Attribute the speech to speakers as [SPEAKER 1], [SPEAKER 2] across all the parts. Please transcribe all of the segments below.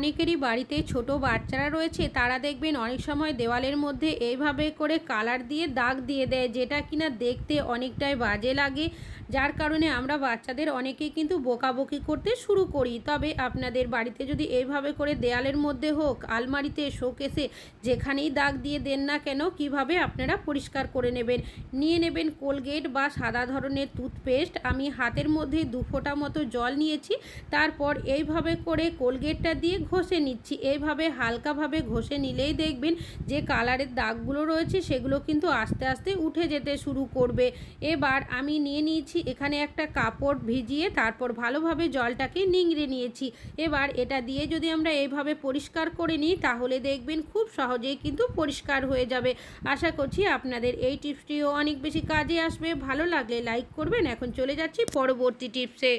[SPEAKER 1] অনেকেরই বাড়িতে ছোট বাচ্চারা রয়েছে, তারা দেখবেন অনেক সময় দেওয়ালের মধ্যে এইভাবে করে কালার দিয়ে দাগ দিয়ে দেয়, যেটা কিনা দেখতে অনেকটাই বাজে লাগে। যার কারণে আমরা বাচ্চাদের অনেকেই কিন্তু বকাবকি করতে শুরু করি। তবে আপনাদের বাড়িতে যদি এইভাবে করে দেয়ালের মধ্যে হোক, আলমারিতে, শোকেসে যেখানেই দাগ দিয়ে দেন না কেন, কীভাবে আপনারা পরিষ্কার করে নেবেন? নিয়ে নেবেন কোলগেট বা সাদা ধরনের টুথপেস্ট। আমি হাতের মধ্যে দু ফোঁটা মতো জল নিয়েছি, তারপর এইভাবে করে কোলগেটটা দিয়ে ঘষে নিচ্ছি। এইভাবে হালকাভাবে ঘষে নিলেই দেখবেন যে কালারের দাগগুলো রয়েছে, সেগুলো কিন্তু আস্তে আস্তে উঠে যেতে শুরু করবে। এবার আমি নিয়ে নিয়েছি এখানে একটা কাপড় ভিজিয়ে তারপর ভালোভাবে জলটাকে নিংড়ে নিয়েছি। এবার এটা দিয়ে যদি আমরা এইভাবে পরিষ্কার করে নিই, তাহলে দেখবেন খুব সহজেই কিন্তু পরিষ্কার হয়ে যাবে। আশা করছি আপনাদের এই টিপসটিও অনেক বেশি কাজে আসবে। ভালো লাগলে লাইক করবেন। এখন চলে যাচ্ছি পরবর্তী টিপসে।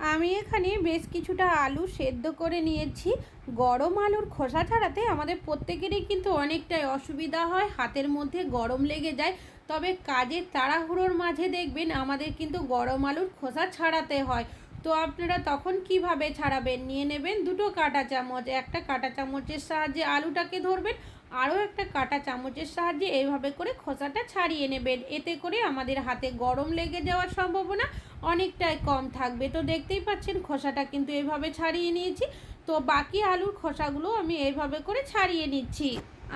[SPEAKER 1] আমি এখানে বেশ কিছুটা আলু সেদ্ধ করে নিয়েছি। গরম আলুর খোসা ছাড়াতে আমাদের প্রত্যেকেরই কিন্তু অনেকটাই অসুবিধা হয়। হাতের মধ্যে গরম লেগে যায়। তবে কাজের তাড়াহুড়োর মাঝে দেখবেন আমাদের কিন্তু গরম আলুর খোসা ছাড়াতে হয়। তো আপনারা তখন কীভাবে ছাড়াবেন? নিয়ে নেবেন দুটো কাঁটা চামচ। একটা কাঁটা চামচের সাহায্যে আলুটাকে ধরবেন। আরও একটা কাঁটা চামচের সাহায্যে এইভাবে করে খোসাটা ছাড়িয়ে নেবেন। এতে করে আমাদের হাতে গরম লেগে যাওয়ার সম্ভাবনা অনেকটাই কম থাকবে। তো দেখতেই পাচ্ছেন, খোসাটা কিন্তু এইভাবে ছাড়িয়ে নিয়েছি। তো বাকি আলুর খোসাগুলো আমি এইভাবে করে ছাড়িয়ে নিচ্ছি।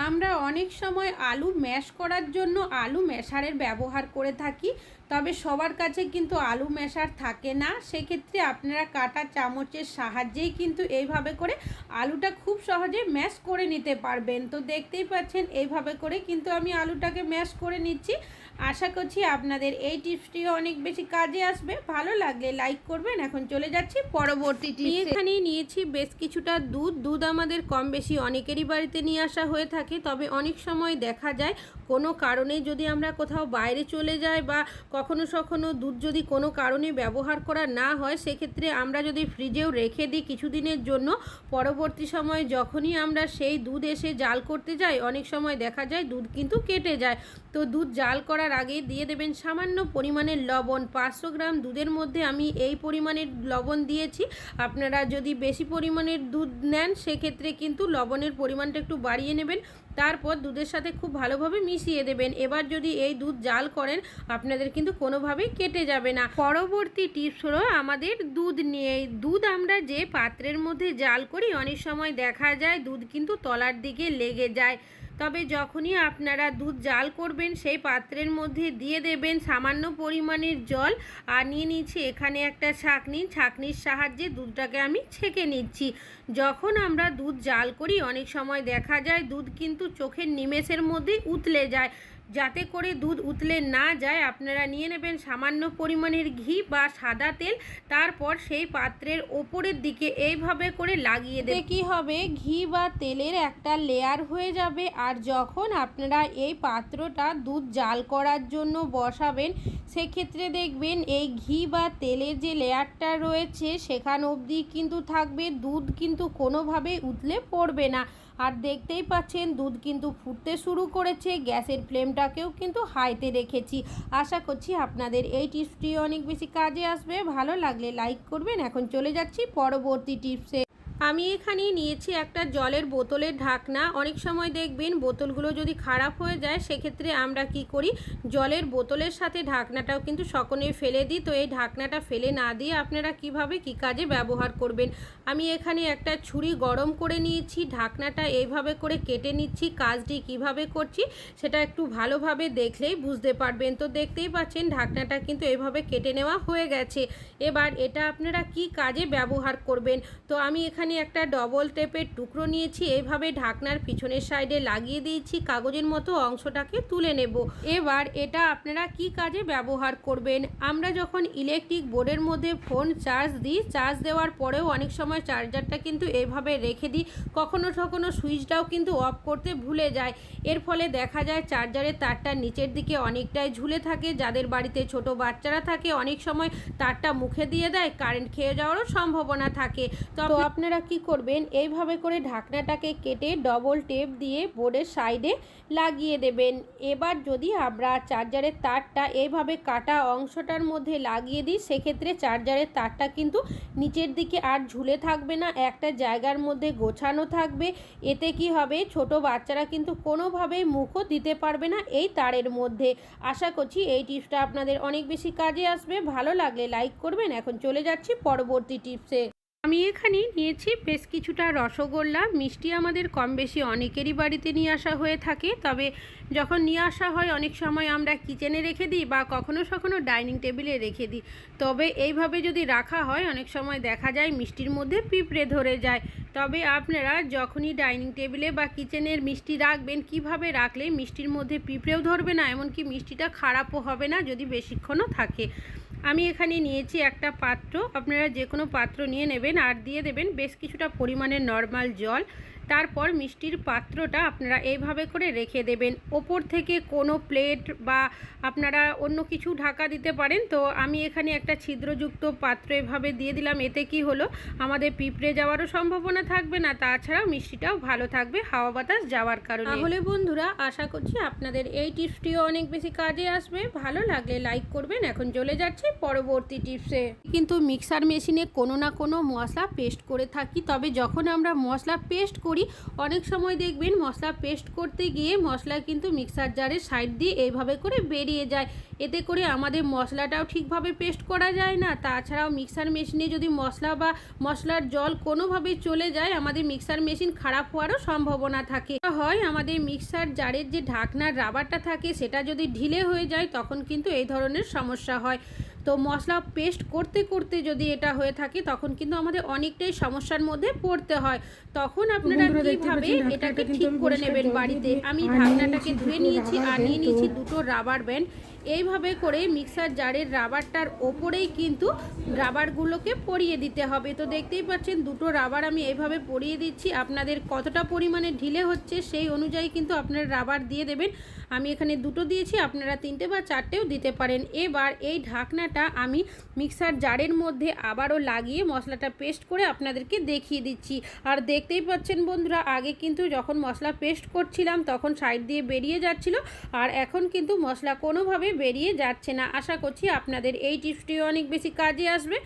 [SPEAKER 1] আমরা অনেক সময় আলু ম্যাশ করার জন্য আলু ম্যাশারের ব্যবহার করে থাকি। তবে সবার কাছে কিন্তু আলু ম্যাশার থাকে না। সেক্ষেত্রে আপনারা কাটা চামচের সাহায্যেই কিন্তু এইভাবে করে আলুটা খুব সহজে ম্যাশ করে নিতে পারবেন। তো দেখতেই পাচ্ছেন, এইভাবে করে কিন্তু আমি আলুটাকে ম্যাশ করে নিচ্ছি। আশা করছি আপনাদের এই টিপসটিও অনেক বেশি কাজে আসবে। ভালো লাগলে লাইক করবেন। এখন চলে যাচ্ছি পরবর্তী এখানে নিয়েছি বেশ কিছুটা দুধ। দুধ আমাদের কম বেশি অনেকেরই বাড়িতে নিয়ে আসা হয়ে থাকে। তবে অনেক সময় দেখা যায় কোনো কারণে যদি আমরা কোথাও বাইরে চলে যাই বা কখনো সখনো দুধ যদি কোনো কারণে ব্যবহার করা না হয়, সেক্ষেত্রে আমরা যদি ফ্রিজেও রেখে দিই কিছুদিনের জন্য, পরবর্তী সময় যখনই আমরা সেই দুধ এসে জাল করতে যাই, অনেক সময় দেখা যায় দুধ কিন্তু কেটে যায়। তো দুধ জাল করার আগে দিয়ে দেবেন সামান্য পরিমাণের লবণ। পাঁচশো গ্রাম দুধের মধ্যে আমি এই পরিমাণের লবণ দিয়েছি। আপনারা যদি বেশি পরিমাণের দুধ নেন, সেক্ষেত্রে কিন্তু লবণের পরিমাণটা একটু বাড়িয়ে নেবেন। তারপর দুধের সাথে খুব ভালোভাবে মিশিয়ে দেবেন। এবার যদি এই দুধ জাল করেন, আপনাদের কিন্তু কোনোভাবেই কেটে যাবে না। পরবর্তী টিপস হলো আমাদের দুধ নিয়ে। দুধ আমরা যে পাত্রের মধ্যে জাল করি, অনেক সময় দেখা যায় দুধ কিন্তু তলার দিকে লেগে যায়। তবে যখনই আপনারা দুধ জাল করবেন, সেই পাত্রের মধ্যে দিয়ে দেবেন সামান্য পরিমাণের জল আর নিয়ে নিচ্ছি এখানে একটা ছাঁকনি। ছাঁকনির সাহায্যে দুধটাকে আমি ছেঁকে নিচ্ছি। যখন আমরা দুধ জাল করি, অনেক সময় দেখা যায় দুধ কিন্তু চোখের নিমেষের মধ্যেই উতলে যায়। যাতে করে দুধ উতলে না যায়, আপনারা নিয়ে নেবেন সামান্য পরিমাণের ঘি বা সাদা তেল, তারপর সেই পাত্রের ওপরের দিকে এইভাবে করে লাগিয়ে দেবে কি হবে? ঘি বা তেলের একটা লেয়ার হয়ে যাবে, আর যখন আপনারা এই পাত্রটা দুধ জাল করার জন্য বসাবেন, সেক্ষেত্রে দেখবেন এই ঘি বা তেলের যে লেয়ারটা রয়েছে, সেখান অবধি কিন্তু থাকবে, দুধ কিন্তু কোনোভাবে উতলে পড়বে না। আর দেখতেই পাচ্ছেন, দুধ কিন্তু ফুটতে শুরু করেছে, গ্যাসের ফ্লেমটাকেও কিন্তু হাইতে রেখেছি। আশা করছি আপনাদের এই টিপসটি অনেক বেশি কাজে আসবে। ভালো লাগলে লাইক করবেন। এখন চলে যাচ্ছি পরবর্তী টিপসে। আমি এখানে নিয়েছি একটা জলের বোতলের ঢাকনা। অনেক সময় দেখবেন বোতলগুলো যদি খারাপ হয়ে যায়, সেক্ষেত্রে আমরা কি করি? জলের বোতলের সাথে ঢাকনাটাও কিন্তু সকলেই ফেলে দিই। তো এই ঢাকনাটা ফেলে না দিয়ে আপনারা কীভাবে, কি কাজে ব্যবহার করবেন? আমি এখানে একটা ছুরি গরম করে নিয়েছি। ঢাকনাটা এইভাবে করে কেটে নিচ্ছি। কাজটি কীভাবে করছি, সেটা একটু ভালোভাবে দেখলেই বুঝতে পারবেন। তো দেখতেই পাচ্ছেন, ঢাকনাটা কিন্তু এইভাবে কেটে নেওয়া হয়ে গেছে। এবার এটা আপনারা কি কাজে ব্যবহার করবেন? তো আমি এখানে এখানে একটা ডবল টেপের টুকরো নিয়েছি, এভাবে ঢাকনার পিছনের সাইডে লাগিয়ে দিয়েছি, কাগজের মতো অংশটাকে তুলে নেব। এবার এটা আপনারা কি কাজে ব্যবহার করবেন? আমরা যখন ইলেকট্রিক বোর্ডের মধ্যে ফোন চার্জ দিই চার্জ দেওয়ার পরেও অনেক সময় চার্জারটা কিন্তু এভাবে রেখে দিই, কখনো কখনো সুইচটাও কিন্তু অফ করতে ভুলে যায়। এর ফলে দেখা যায় চার্জারের তারটা নিচের দিকে অনেকটাই ঝুলে থাকে, যাদের বাড়িতে ছোট বাচ্চারা থাকে অনেক সময় তারটা মুখে দিয়ে দেয় কারেন্ট খেয়ে যাওয়ারও সম্ভাবনা থাকে। তো আপনারা কি করবেন? এইভাবে করে ঢাকনাটাকে কেটে ডবল টেপ দিয়ে বোর্ডের সাইডে লাগিয়ে দেবেন। এবার যদি আমরা চার্জারের তারটা এইভাবে কাটা অংশটার মধ্যে লাগিয়ে দিই, সেক্ষেত্রে চার্জারের তারটা কিন্তু নিচের দিকে আর ঝুলে থাকবে না, একটা জায়গার মধ্যে গোছানো থাকবে। এতে কি হবে? ছোট বাচ্চারা কিন্তু কোনোভাবেই মুখও দিতে পারবে না এই তারের মধ্যে। আশা করছি এই টিপসটা আপনাদের অনেক বেশি কাজে আসবে। ভালো লাগলে লাইক করবেন। এখন চলে যাচ্ছি পরবর্তী টিপসে। আমি এখানে নিয়েছি বেশ কিছুটা রসগোল্লা। মিষ্টি আমাদের কম বেশি অনেকেরই বাড়িতে নিয়ে আসা হয়ে থাকে। তবে যখন নিয়ে আসা হয়, অনেক সময় আমরা কিচেনে রেখে দিই বা কখনো কখনো ডাইনিং টেবিলে রেখে দিই। তবে এইভাবে যদি রাখা হয়, অনেক সময় দেখা যায় মিষ্টির মধ্যে পিঁপড়ে ধরে যায়। তবে আপনারা যখনই ডাইনিং টেবিলে বা কিচেনের মিষ্টি রাখবেন, কীভাবে রাখলে মিষ্টির মধ্যে পিঁপড়েও ধরবে না? এমনকি মিষ্টিটা খারাপও হবে না যদি বেশিক্ষণও থাকে। আমি এখানে নিয়েছি একটা পাত্র। আপনারা যে কোনো পাত্র নিয়ে নেবেন আর দিয়ে দেবেন। বেশ কিছুটা পরিমাণের নর্মাল জল। তারপর মিষ্টির পাত্রটা আপনারা এইভাবে করে রেখে দেবেন। ওপর থেকে কোনো প্লেট বা আপনারা অন্য কিছু ঢাকা দিতে পারেন। তো আমি এখানে একটা ছিদ্রযুক্ত পাত্র এভাবে দিয়ে দিলাম। এতে কি হলো? আমাদের পিঁপড়ে যাওয়ারও সম্ভাবনা থাকবে না। তাছাড়াও মিষ্টিটাও ভালো থাকবে হাওয়া বাতাস যাওয়ার কারণে। তাহলে বন্ধুরা আশা করছি আপনাদের এই টিপসটিও অনেক বেশি কাজে আসবে। ভালো লাগলে লাইক করবেন। এখন চলে যাচ্ছি পরবর্তী টিপসে। কিন্তু মিক্সার মেশিনে কোনো না কোনো মশলা পেস্ট করে থাকি। তবে যখন আমরা মশলা পেস্ট করি অনেক সময় দেখবেন মশলা পেস্ট করতে গিয়ে মশলা কিন্তু মিক্সার জারের সাইড দিয়ে এইভাবে করে বেরিয়ে যায়। এতে করে আমাদের মশলাটাও ঠিকভাবে পেস্ট করা যায় না। তাছাড়াও মিক্সার মেশিনে যদি মশলা বা মশলার জল কোনোভাবে চলে যায়, আমাদের মিক্সার মেশিন খারাপ হওয়ারও সম্ভাবনা থাকে। হয় আমাদের মিক্সার জারের যে ঢাকনার রাবারটা থাকে, সেটা যদি ঢিলে হয়ে যায়, তখন কিন্তু এই ধরনের সমস্যা হয়। তো মশলা পেস্ট করতে করতে যদি এটা হয়ে থাকে তখন কিন্তু আমাদের অনেকটাই সমস্যার মধ্যে পড়তে হয়। তখন আপনারা কীভাবে এটাকে ঠিক করে নেবেন বাড়িতে? আমি ঢাকনাটাকে ধুয়ে নিয়েছি আর নিয়ে নিয়েছি দুটো রাবার ব্যান্ড এইভাবে করে মিক্সার জারের রাবারটার ওপরেই কিন্তু রাবারগুলোকে পরিয়ে দিতে হবে। তো দেখতেই পাচ্ছেন, দুটো রাবার আমি এইভাবে পরিয়ে দিচ্ছি। আপনাদের কতটা পরিমাণে ঢিলে হচ্ছে সেই অনুযায়ী কিন্তু আপনারা রাবার দিয়ে দেবেন। আমি এখানে দুটো দিয়েছি, আপনারা তিনটে বা চারটেও দিতে পারেন। এবার এই ঢাকনাটা আমি মিক্সার জারের মধ্যে আবারও লাগিয়ে মশলাটা পেস্ট করে আপনাদেরকে দেখিয়ে দিচ্ছি। আর দেখতেই পাচ্ছেন বন্ধুরা, আগে কিন্তু যখন মশলা পেস্ট করছিলাম, তখন সাইড দিয়ে বেরিয়ে যাচ্ছিল। আর এখন কিন্তু মশলা কোনোভাবে বেরিয়ে যাচ্ছে না। আশা করছি আপনাদের এই টিপসটিও অনেক বেশি কাজে আসবে।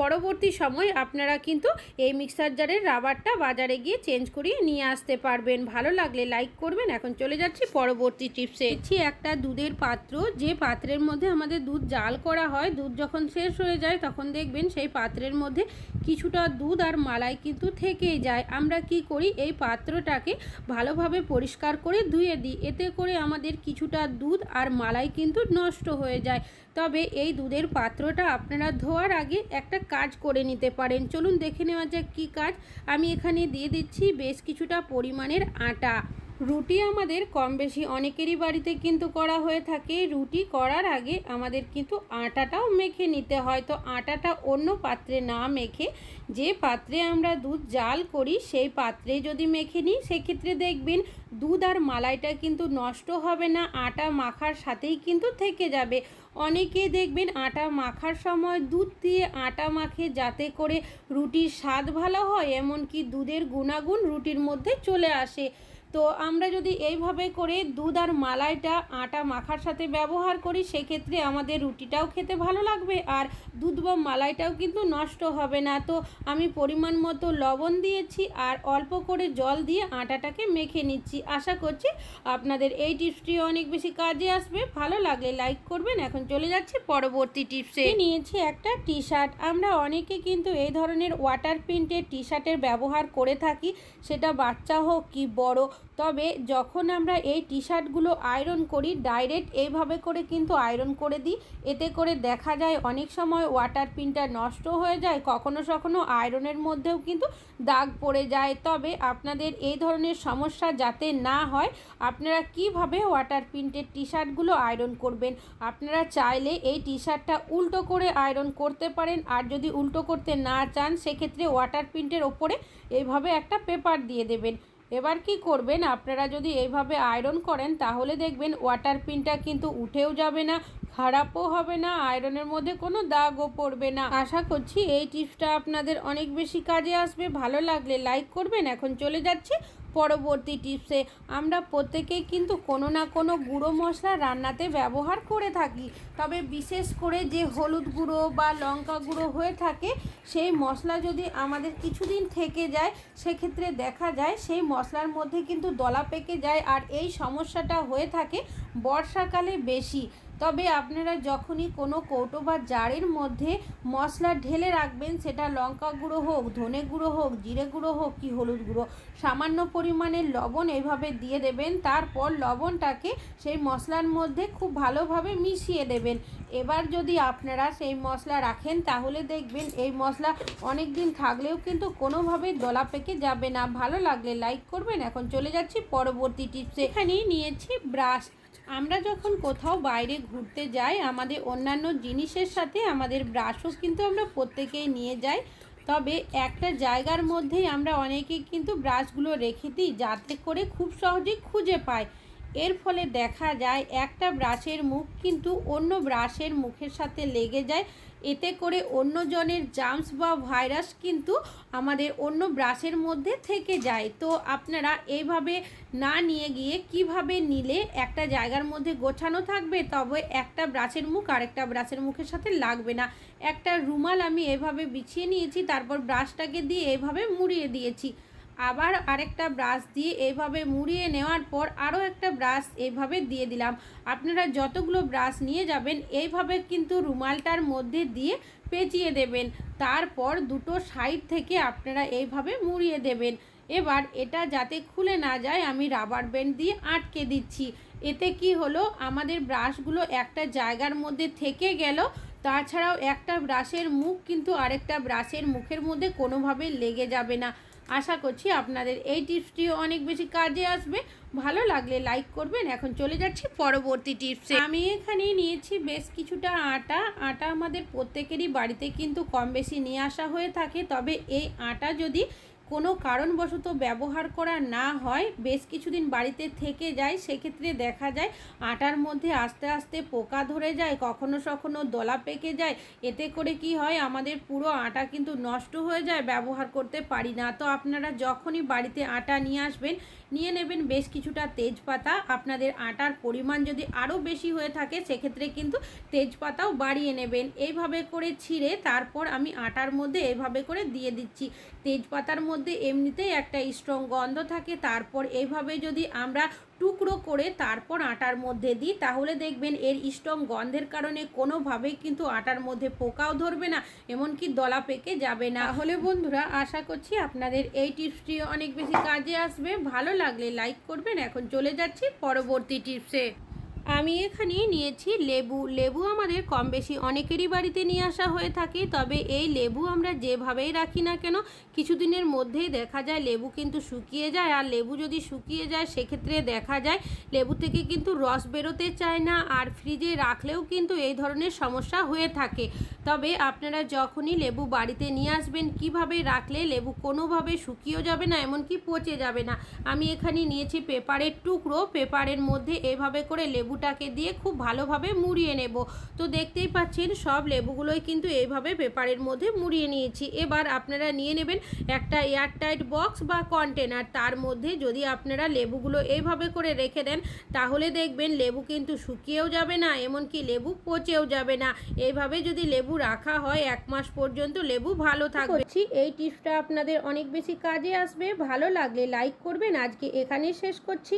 [SPEAKER 1] পরবর্তী সময় আপনারা কিন্তু এই মিক্সার জারের রাবারটা বাজারে গিয়ে চেঞ্জ করিয়ে নিয়ে আসতে পারবেন। ভালো লাগলে লাইক করবেন। এখন চলে যাচ্ছি পরবর্তী টিপসে দেখছি একটা দুধের পাত্র। যে পাত্রের মধ্যে আমাদের দুধ জাল করা হয়, দুধ যখন শেষ হয়ে যায় তখন দেখবেন সেই পাত্রের মধ্যে কিছুটা দুধ আর মালাই কিন্তু থেকেই যায়। আমরা কি করি, এই পাত্রটাকে ভালোভাবে পরিষ্কার করে ধুয়ে দিই। এতে করে আমাদের কিছুটা দুধ আর মালাই কিন্তু নষ্ট হয়ে যায়। তবে এই দুধের পাত্রটা আপনারা ধোয়ার আগে একটা কাজ করে নিতে পারেন। চলুন দেখে নেওয়া যাক কী কাজ। আমি এখানে দিয়ে দিচ্ছি বেশ কিছুটা পরিমাণের আটা। রুটি আমাদের কম বেশি অনেকেরই বাড়িতে কিন্তু করা হয়ে থাকে। রুটি করার আগে আমাদের কিন্তু আটাটাও মেখে নিতে হয়। তো আটাটা অন্য পাত্রে না মেখে যে পাত্রে আমরা দুধ জাল করি, সেই পাত্রে যদি মেখে নিই, সেক্ষেত্রে দেখবেন দুধ আর মালাইটা কিন্তু নষ্ট হবে না। আটা মাখার সাথেই কিন্তু থেকে যাবে। অনেকেই দেখবেন আটা মাখার সময় দুধ দিয়ে আটা মাখে যাতে করে রুটির স্বাদ ভালো হয়, এমনকি দুধের গুণাগুণ রুটির মধ্যে চলে আসে। তো আমরা যদি এইভাবে করে দুধ আর মালাইটা আটা মাখার সাথে ব্যবহার করি, সেক্ষেত্রে আমাদের রুটিটাও খেতে ভালো লাগবে আর দুধ বা মালাইটাও কিন্তু নষ্ট হবে না। তো আমি পরিমাণ মতো লবণ দিয়েছি আর অল্প করে জল দিয়ে আটাটাকে মেখে নিচ্ছি। আশা করছি আপনাদের এই টিপসটি অনেক বেশি কাজে আসবে। ভালো লাগলে লাইক করবেন। এখন চলে যাচ্ছি পরবর্তী টিপসে। নিয়েছি একটা টি শার্ট আমরা অনেকে কিন্তু এই ধরনের ওয়াটার প্রিন্টের টি শার্টের ব্যবহার করে থাকি। সেটা বাচ্চা হোক কি বড় তবে যখন আমরা এই টি শার্টগুলো আয়রন করি ডাইরেক্ট এইভাবে করে কিন্তু আয়রন করে দিই। এতে করে দেখা যায় অনেক সময় ওয়াটার পিনটা নষ্ট হয়ে যায়, কখনো কখনো আয়রনের মধ্যেও কিন্তু দাগ পড়ে যায়। তবে আপনাদের এই ধরনের সমস্যা যাতে না হয়, আপনারা কীভাবে ওয়াটার প্রিন্টের টি শার্টগুলো আয়রন করবেন? আপনারা চাইলে এই টি শার্টটা উল্টো করে আয়রন করতে পারেন, আর যদি উল্টো করতে না চান, সেক্ষেত্রে ওয়াটার প্রিন্টের ওপরে এইভাবে একটা পেপার দিয়ে দেবেন। এবার কি করবেন? আপনারা যদি এইভাবে আয়রন করেন, তাহলে দেখবেন ওয়াটার পিনটা কিন্তু উঠেও যাবে না খারাপও হবে না, আয়রনের মধ্যে কোনো দাগও পড়বে না। আশা করছি এই টিপসটা আপনাদের অনেক বেশি কাজে আসবে। ভালো লাগলে লাইক করবেন। এখন চলে যাচ্ছি পরবর্তী টিপসে। আমরা প্রত্যেকেই কিন্তু কোনো না কোনো গুঁড়ো মশলা রান্নাতে ব্যবহার করে থাকি। তবে বিশেষ করে যে হলুদ গুঁড়ো বা লঙ্কা গুঁড়ো হয়ে থাকে, সেই মশলা যদি আমাদের কিছুদিন থেকে যায়, সেক্ষেত্রে দেখা যায় সেই মশলার মধ্যে কিন্তু দলা পেকে যায়। আর এই সমস্যাটা হয়ে থাকে বর্ষাকালে বেশি। তবে আপনারা যখনই কোনো কৌটো বা জারের মধ্যে মশলা ঢেলে রাখবেন, সেটা লঙ্কা গুঁড়ো হোক, ধনে গুঁড়ো হোক, জিরে গুঁড়ো হোক কি হলুদ গুঁড়ো, সামান্য পরিমাণে লবণ এইভাবে দিয়ে দেবেন। তারপর লবণটাকে সেই মশলার মধ্যে খুব ভালোভাবে মিশিয়ে দেবেন। এবার যদি আপনারা সেই মশলা রাখেন, তাহলে দেখবেন এই মশলা অনেক দিন থাকলেও কিন্তু কোনোভাবেই দলা পেকে যাবে না। ভালো লাগলে লাইক করবেন। এখন চলে যাচ্ছি পরবর্তী টিপসে। এখানেই নিয়েছি ব্রাশ। আমরা যখন কোথাও বাইরে ঘুরতে যাই, আমাদের অন্যান্য জিনিসের সাথে আমাদের ব্রাশও কিন্তু আমরা প্রত্যেকেই নিয়ে যাই। তবে একটা জায়গার মধ্যেই আমরা অনেকে কিন্তু ব্রাশগুলো রেখে দিই, যাতে করে খুব সহজেই খুঁজে পাই। এর ফলে দেখা যায়, একটা ব্রাশের মুখ কিন্তু অন্য ব্রাশের মুখের সাথে লেগে যায়। এতে করে অন্য জনের জার্মস বা ভাইরাস কিন্তু আমাদের অন্য ব্রাশের মধ্যে থেকে যায়। তো আপনারা এইভাবে না নিয়ে গিয়ে কীভাবে নিলে একটা জায়গার মধ্যে গোছানো থাকবে, তবে একটা ব্রাশের মুখ আরেকটা ব্রাশের মুখের সাথে লাগবে না। একটা রুমাল আমি এভাবে বিছিয়ে নিয়েছি, তারপর ব্রাশটাকে দিয়ে এভাবে মুড়িয়ে দিয়েছি। আবার আরেকটা ব্রাশ দিয়ে এইভাবে মুড়িয়ে নেওয়ার পর আরও একটা ব্রাশ এইভাবে দিয়ে দিলাম। আপনারা যতগুলো ব্রাশ নিয়ে যাবেন, এইভাবে কিন্তু রুমালটার মধ্যে দিয়ে পেঁচিয়ে দেবেন। তারপর দুটো সাইড থেকে আপনারা এইভাবে মুড়িয়ে দেবেন। এবার এটা যাতে খুলে না যায়, আমি রাবার ব্যান্ড দিয়ে আটকে দিচ্ছি। এতে কি হলো, আমাদের ব্রাশগুলো একটা জায়গার মধ্যে থেকে গেল। তাছাড়াও একটা ব্রাশের মুখ কিন্তু আরেকটা ব্রাশের মুখের মধ্যে কোনোভাবে লেগে যাবে না। আশা করছি আপনাদের এই টিপসটিও অনেক বেশি কাজে আসবে। ভালো লাগলে লাইক করবেন। এখন চলে যাচ্ছি পরবর্তী টিপসে। আমি এখানে নিয়েছি বেশ কিছুটা আটা। আটা আমাদের প্রত্যেকেরই বাড়িতে কিন্তু কম বেশি নিয়ে আসা হয়ে থাকে। তবে এই আটা যদি কোনো কারণবশত ব্যবহার করা না হয়, বেশ কিছুদিন বাড়িতে থেকে যায়, সেক্ষেত্রে দেখা যায় আটার মধ্যে আস্তে আস্তে পোকা ধরে যায়, কখনো সখনো দলা পেকে যায়। এতে করে কি হয়, আমাদের পুরো আটা কিন্তু নষ্ট হয়ে যায়, ব্যবহার করতে পারি না। তো আপনারা যখনই বাড়িতে আটা নিয়ে আসবেন নিয়ে নেবেন বেশ কিছুটা তেজপাতা। আপনাদের আটার পরিমাণ যদি আরও বেশি হয়ে থাকে, সেক্ষেত্রে কিন্তু তেজপাতাও বাড়িয়ে নেবেন। এইভাবে করে ছিঁড়ে তারপর আমি আটার মধ্যে এভাবে করে দিয়ে দিচ্ছি। তেজপাতার মধ্যে এমনিতেই একটা স্ট্রং গন্ধ থাকে। তারপর এইভাবে যদি আমরা টুকরো করে তারপর আটার মধ্যে দিই। তাহলে দেখবেন এর স্ট্রং গন্ধের কারণে কোনোভাবেই কিন্তু আটার মধ্যে পোকাও ধরবে না, এমনকি দলা পেকে যাবে না। হলে বন্ধুরা, আশা করছি আপনাদের এই টিপসটি অনেক বেশি কাজে আসবে। ভালো লাগলে লাইক করবেন। এখন চলে যাচ্ছি পরবর্তী টিপসে। আমি এখানে নিয়েছি লেবু। লেবু আমাদের কম বেশি অনেকেরই বাড়িতে নিয়ে আসা হয়ে থাকে, তবে এই লেবু আমরা যেভাবেই রাখি না কেন, কিছুদিনের মধ্যেই দেখা যায় লেবু কিন্তু শুকিয়ে যায়, আর লেবু যদি শুকিয়ে যায় সেক্ষেত্রে দেখা যায় লেবু থেকে কিন্তু রস বেরোতে চায় না, আর ফ্রিজে রাখলেও কিন্তু এই ধরনের সমস্যা হয়ে থাকে। তবে আপনারা যখনই লেবু বাড়িতে নিয়ে আসবেন, কীভাবে রাখলে লেবু কোনোভাবে শুকিয়েও যাবে না, এমনকি পচে যাবে না? আমি এখানে নিয়েছি পেপারের টুকরো, পেপারের মধ্যে এভাবে করে লেবুটাকে দিয়ে খুব ভালোভাবে মুড়িয়ে নেব। তো দেখতেই পাচ্ছেন, সব লেবুগুলোই কিন্তু এইভাবে পেপারের মধ্যে মুড়িয়ে নিয়েছি। এবার আপনারা নিয়ে নেবেন একটা এয়ারটাইট বক্স বা কন্টেনার। তার মধ্যে যদি আপনারা লেবুগুলো এইভাবে করে রেখে দেন, তাহলে দেখবেন লেবু কিন্তু শুকিয়েও যাবে না, এমনকি লেবু পচেও যাবে না। এইভাবে যদি লেবু রাখা হয়, এক মাস পর্যন্ত লেবু ভালো থাকবে। এই টিপসটা আপনাদের অনেক বেশি কাজে আসবে। ভালো লাগলে লাইক করবেন। আজকে এখানেই শেষ করছি।